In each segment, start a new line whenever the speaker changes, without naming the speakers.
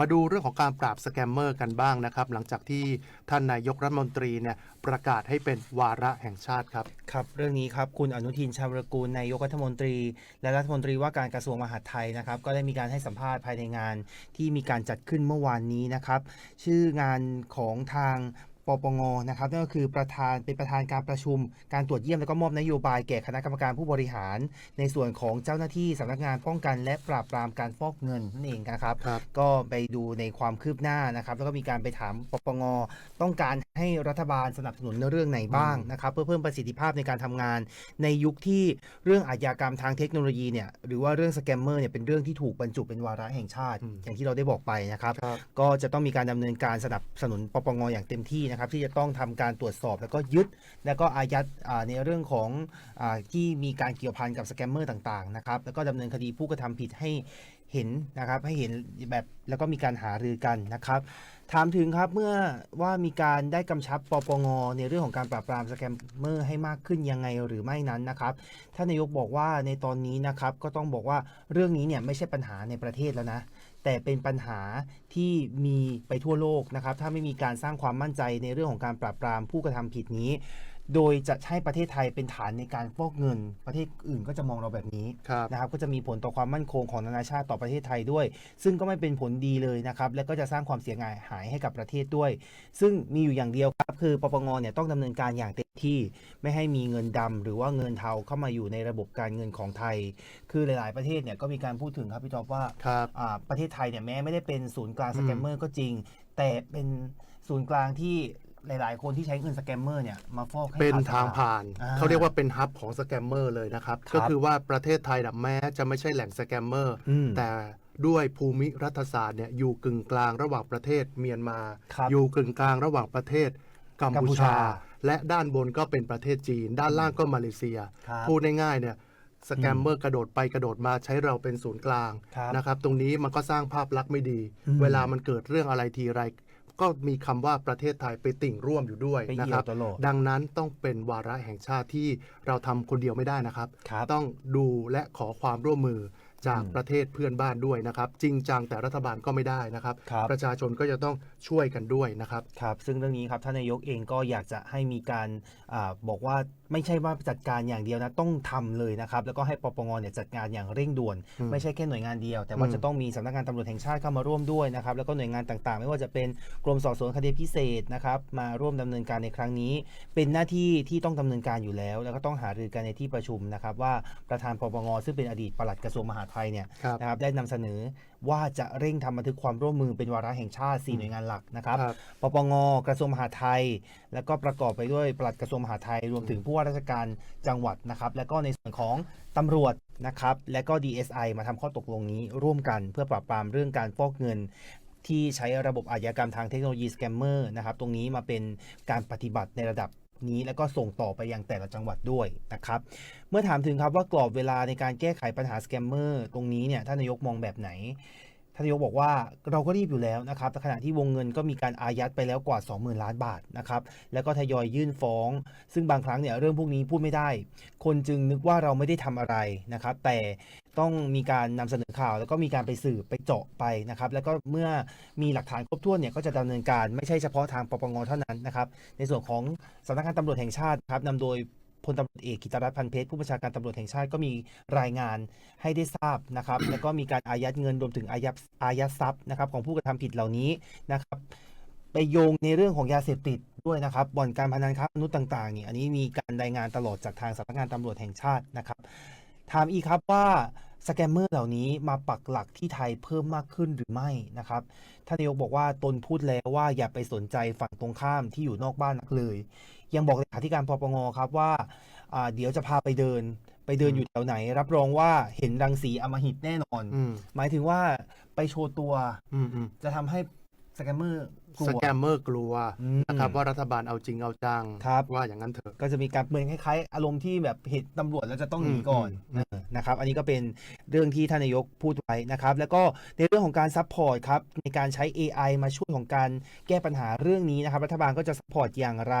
มาดูเรื่องของการปราบสแกมเมอร์กันบ้างนะครับ หลังจากที่ท่านนายกรัฐมนตรีเนี่ยประกาศให้เป็นวาระแห่งชาติครับ
ครับ เรื่องนี้ครับ คุณอนุทินชาญวรกูลนายกรัฐมนตรี และรัฐมนตรีว่าการกระทรวงมหาดไทยนะครับ ก็ได้มีการให้สัมภาษณ์ภายในงานที่มีการจัดขึ้นเมื่อวานนี้นะครับ ชื่องานของทาง ปปงนะครับนั่นก็คือประธานเป็นประธานการประชุม การตรวจเยี่ยมและก็มอบนโยบายแก่คณะกรรมการผู้บริหาร ในส่วนของเจ้าหน้าที่สำนักงานป้องกัน และปราบปรามการฟอกเงินนั่นเองนะครับ
ครับ
ก็ไปดูในความคืบหน้านะครับ แล้วก็มีการไปถามปปงต้องการให้รัฐบาลสนับสนุนในเรื่องไหนบ้างนะครับ เพื่อเพิ่มประสิทธิภาพในการทำงาน ในยุคที่เรื่องอาชญากรรมทางเทคโนโลยีเนี่ยหรือว่าเรื่องสแกมเมอร์เนี่ยเป็นเรื่องที่ถูกบรรจุเป็นวาระแห่งชาติ
อืม
อย่างที่เราได้บอกไปนะครับ
ครับ
ก็จะต้องมีการดำเนินการสนับสนุนปปงอย่างเต็มที่นะครับที่จะต้องทำการตรวจสอบแล้วก็ยึด แล้วก็อายัดในเรื่องของอที่มีการเกี่ยวพันกับสแกมเมอร์ต่างๆนะครับแล้วก็ดำเนินคดีผู้กระทำผิดให้เห็นนะครับให้เห็นแบบแล้วก็มีการหารือกันนะครับ ถามถึงครับเมื่อว่ามีการได้กำชับปปงในเรื่องของการปราบปรามสแกมเมอร์ให้มากขึ้นยังไงหรือไม่นั้นนะครับท่านนายกบอกว่าในตอนนี้นะครับก็ต้องบอกว่าเรื่องนี้เนี่ยไม่ใช่ปัญหาในประเทศแล้วนะ แต่เป็นปัญหาที่มีไปทั่วโลกนะครับ ถ้าไม่มีการสร้างความมั่นใจในเรื่องของการปราบปรามผู้กระทำผิดนี้ โดยจะให้ประเทศไทยเป็นฐานในการฟอกเงิน ประเทศอื่นก็จะมองเราแบบนี้
ครับ
นะครับ ก็จะมีผลต่อความมั่นคงของนานาชาติต่อประเทศไทยด้วย ซึ่งก็ไม่เป็นผลดีเลยนะครับ และก็จะสร้างความเสียหายหายให้กับประเทศด้วย ซึ่งมีอยู่อย่างเดียวครับ คือปปงเนี่ยต้องดำเนินการอย่างเต็ม ที่ไม่ให้มีเงินดำหรือว่าเงินเทาเข้ามาอยู่ในระบบการเงินของไทย คือหลาย ๆ ประเทศเนี่ยก็มีการพูดถึงครับพี่จอบว่า
ครับ
อ่าประเทศไทยเนี่ยแม้ไม่ได้เป็นศูนย์กลาง
อื
ส
ม
แกมเมอร์ก็จริง แต่เป็นศูนย์กลางที่หลายๆ คนที่ใช้เงินสแกมเมอร์เนี่ยมาฟอกให้
เป็น
ขด
ทาง
ตลด
ผ่าน
อ่า
เขาเรียกว่าเป็นฮับของสแกมเมอร์เลยนะครับ
ครับ
ก็คือว่าประเทศไทยน่ะแม้จะไม่ใช่แหล่งสแกมเมอร์
อืม
แต่ด้วยภูมิรัฐศาสตร์เนี่ยอยู่กึ่งกลางระหว่างประเทศเมียนมา
ครับ
อยู่กึ่งกลางระหว่างประเทศกัม
กัมพู
พู
ชา
ชา และด้านบนก็เป็นประเทศจีน ด้านล่างก็มาเลเซีย
ครับ
พูดง่ายๆเนี่ยสแกมเมอร์กระโดดไปกระโดดมาใช้เราเป็นศูนย์กลาง
ครับ
นะครับ ตรงนี้มันก็สร้างภาพลักษณ์ไม่ดี
อืม
เวลามันเกิดเรื่องอะไรทีไร ก็มีคำว่าประเทศไทยไปติ่งร่วมอยู่ด้วย
ไป
นะ
เหี่
ค
ย
รั
ว
บ
ตลอด
ดังนั้นต้องเป็นวาระแห่งชาติที่เราทำคนเดียวไม่ได้นะครับ
ครับ
ต้องดูและขอความร่วมมือ จาก
อืม
ประเทศเพื่อนบ้านด้วยนะครับ จริงจังแต่รัฐบาลก็ไม่ได้นะครับ
ครับ
ประชาชนก็จะต้องช่วยกันด้วยนะครับ
ครับ ซึ่งเรื่องนี้ครับท่านนายกเองก็อยากจะให้มีการอาบอกว่าไม่ใช่ว่าจัดการอย่างเดียวนะ ต้องทำเลยนะครับ แล้วก็ให้ปปงเนี่ยจัดงานอย่างเร่งด่วน
อืม
ไม่ใช่แค่หน่วยงานเดียว แต่ว่า
อืม
จะต้องมีสำนักงานตำรวจแห่งชาติเข้ามาร่วมด้วยนะครับ แล้วก็หน่วยงานต่างๆ ไม่ว่าจะเป็นกรมสอบสวนคดีพิเศษนะครับ มาร่วมดำเนินการในครั้งนี้ เป็นหน้าที่ที่ต้องดำเนินการอยู่แล้ว แล้วก็ต้องหารือกันในที่ประชุมนะครับว่าประธานปปงซึ่งเป็นอดีตปลัดกระทรวงมหาดไทยเนี่ย
ครับ
นะครับได้นำเสนอว่าจะเร่งทำบันทึกความร่วมมือเป็นวาระแห่งชาติสี่หน่วยงานหลักนะครับ
ครับ
ปปง กระทรวงมหาดไทย แล้วก็ประกอบไปด้วยปลัดกระทรวงมหาดไทย รวมถึงผู้ว่าราชการจังหวัดนะครับ แล้วก็ในส่วนของตำรวจนะครับ และก็ DSI มาทำข้อตกลงนี้ร่วมกันเพื่อปราบปรามเรื่องการฟอกเงินที่ใช้ระบบอาชญากรรมทางเทคโนโลยีสแกมเมอร์นะครับ ตรงนี้มาเป็นการปฏิบัติในระดับ นี้ แล้วก็ส่งต่อไปยังแต่ละจังหวัดด้วยนะครับ เมื่อถามถึงครับว่ากรอบเวลาในการแก้ไขปัญหาสแกมเมอร์ตรงนี้เนี่ยท่านนายกมองแบบไหน ท่านนายกบอกว่าเราก็รีบอยู่แล้วนะครับแต่ขณะที่วงเงินก็มีการอายัดไปแล้วกว่า 20,000 ล้านบาทนะครับ แล้วก็ทยอยยื่นฟ้อง ซึ่งบางครั้งเนี่ยเรื่องพวกนี้พูดไม่ได้ คนจึงนึกว่าเราไม่ได้ทำอะไรนะครับ แต่ต้องมีการนำเสนอข่าว แล้วก็มีการไปสืบไปเจาะไปนะครับ แล้วก็เมื่อมีหลักฐานครบถ้วนเนี่ยก็จะดำเนินการไม่ใช่เฉพาะทางปปงเท่านั้นนะครับ ในส่วนของสำนักงานตำรวจแห่งชาติครับนำโดย พลตำรวจเอกกิตรัตน์พันเพชรผู้บัญชาการตำรวจแห่งชาติก็มีรายงานให้ได้ทราบนะครับ แล้วก็มีการอายัดเงินรวมถึงอายัดอายัดทรัพย์นะครับ ของผู้กระทำผิดเหล่านี้นะครับ ไปโยงในเรื่องของยาเสพติดด้วยนะครับบ่อนการพนันค้ามนุษย์ต่างๆเนี่ยอันนี้มีการรายงานตลอดจากทางสำนักงานตำรวจแห่งชาตินะครับถามอีกครับว่าสแกมเมอร์เหล่านี้มาปักหลักที่ไทยเพิ่มมากขึ้นหรือไม่นะครับท่านนายกบอกว่าตนพูดแล้วว่าอย่าไปสนใจฝั่งตรงข้ามที่อยู่นอกบ้านนักเลย ยังบอกเลขาธิการปปงครับว่า อ่าเดี๋ยวจะพาไปเดิน ไปเดิน
อืม
อยู่แถวไหน รับรองว่าเห็นรังสีอำมหิตแน่นอน
อืม
หมายถึงว่าไปโชว์ตัว
อืมอืม
จะทำให้สแกมเมอร์กลัว
สแกมเมอร์กลัว
อืม
นะครับว่ารัฐบาลเอาจริงเอาจัง
ครับ
ว่าอย่างนั้นเถอะ
ก็จะมีการเหมือนคล้ายๆ อารมณ์ที่แบบเห็นตำรวจแล้วจะต้องหนีก่อน
อืม
เออนะครับอันนี้ก็เป็นเรื่องที่ท่านนายกพูดไว้นะครับแล้วก็ในเรื่องของการซัพพอร์ตครับในการใช้ AI มาช่วยของการแก้ปัญหาเรื่องนี้นะครับรัฐบาลก็จะซัพพอร์ตอย่างไร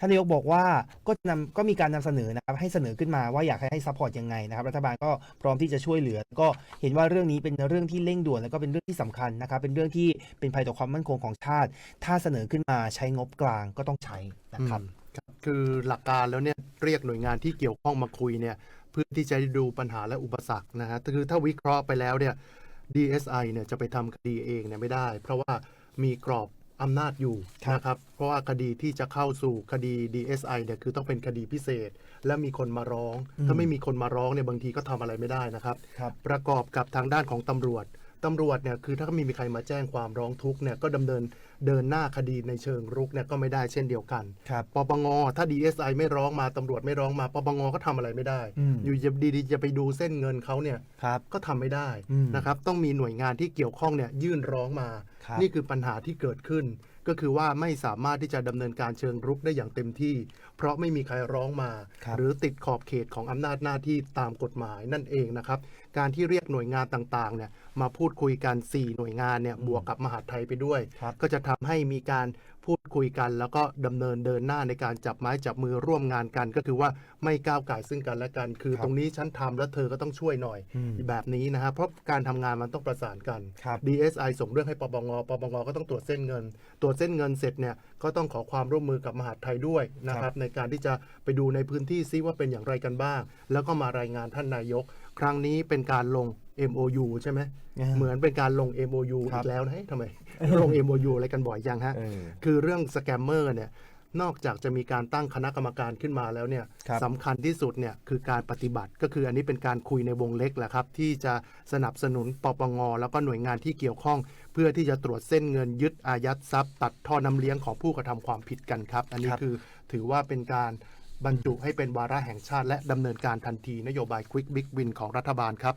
ท่านนายกบอกว่าก็จะนำก็มีการนำเสนอนะครับให้เสนอขึ้นมาว่าอยากให้ให้ซัพพอร์ตยังไงนะครับรัฐบาลก็พร้อมที่จะช่วยเหลือ ก็เห็นว่าเรื่องนี้เป็นเรื่องที่เร่งด่วนแล้วก็เป็นเรื่องที่สำคัญนะครับเป็นเรื่องที่เป็นภัยต่อความมั่นคงของชาติถ้าเสนอขึ้นมาใช้งบกลางก็ต้องใช้นะครับ
อืมครับ คือหลักการแล้วเนี่ยเรียกหน่วยงานที่เกี่ยวข้องมาคุยเนี่ยเพื่อที่จะได้ดูปัญหาและอุปสรรคนะฮะคือถ้าวิเคราะห์ไปแล้วเนี่ย DSI เนี่ยจะไปทำคดีเองเนี่ยไม่ได้ เพราะว่ามีกรอบอำนาจอยู่
ครับ
นะครับ เพราะว่าคดีที่จะเข้าสู่คดี DSI เนี่ยคือต้องเป็นคดีพิเศษ และมีคนมาร้อง ถ้าไม่มีคนมาร้องเนี่ยบางทีก็ทำอะไรไม่ได้นะครับ
ครับ
ประกอบกับทางด้านของตำรวจ ตำรวจเนี่ยคือถ้าไม่มีใครมาแจ้งความร้องทุกข์เนี่ยก็ดำเนินเดินหน้าคดีในเชิงรุกเนี่ยก็ไม่ได้เช่นเดียวกัน
ครับ
ปปงถ้า DSI ไม่ร้องมาตำรวจไม่ร้องมาปปงก็ทำอะไรไม่ได้
อืม
อยู่จะดีๆจะไปดูเส้นเงินเขาเนี่ย
ครับ
ก็ทำไม่ได้
อืม
นะครับต้องมีหน่วยงานที่เกี่ยวข้องเนี่ยยื่นร้องมา
ครับ
นี่คือปัญหาที่เกิดขึ้น ก็คือว่าไม่สามารถที่จะดำเนินการเชิงรุกได้อย่างเต็มที่ เพราะไม่มีใครร้องมา
ครับ
หรือติดขอบเขตของอำนาจหน้าที่ตามกฎหมายนั่นเองนะครับ การที่เรียกหน่วยงานต่างๆเนี่ยมาพูดคุยกัน 4 หน่วยงานเนี่ยบวกกับมหาดไทยไปด้วย
ครับ
ก็จะทำให้มีการ พูดคุยกัน แล้วก็ดำเนินเดินหน้าในการจับไม้จับมือร่วมงานกัน ก็คือว่าไม่ก้าวไก่ายซึ่งกันและกัน คือ
ครับ
ตรงนี้ฉันทำแล้วเธอก็ต้องช่วยหน่อย
อืม
แบบนี้นะฮะเพราะการทำงานมันต้องประสานกัน
ครับ
DSI ส่งเรื่องให้ปปงปปงก็ต้องตรวจเส้นเงิน ตรวจเส้นเงินเสร็จเนี่ยก็ต้องขอความร่วมมือกับมหาดไทยด้วยนะค
ครั
รับ
บ
ในการที่จะไปดูในพื้นที่ซิว่าเป็นอย่างไรกันบ้าง แล้วก็มารายงานท่านนายก ครั้งนี้เป็นการลง MOU ใช่ไหม เหมือนเป็นการลง MOU
ครั
อี
บ
กแล้วนะเฮ้ยทำไม ลง MOU อะไรกันบ่อยยังฮะ
เออ
คือเรื่องสแกมเมอร์เนี่ย นอกจากจะมีการตั้งคณะกรรมการขึ้นมาแล้วเนี่ย
ครับ
สำคัญที่สุดเนี่ยคือการปฏิบัติก็คืออันนี้เป็นการคุยในวงเล็กแหละครับ ที่จะสนับสนุนปปงแล้วก็หน่วยงานที่เกี่ยวข้อง เพื่อที่จะตรวจเส้นเงินยึดอายัดทรัพย์ ตัดท่อน้ำเลี้ยงของผู้กระทำความผิดกันครับ อันนี้
ครับ
คือถือว่าเป็นการ บรรจุให้เป็นวาระแห่งชาติ และดำเนินการทันทีนโยบาย Quick Big Win ของรัฐบาลครับ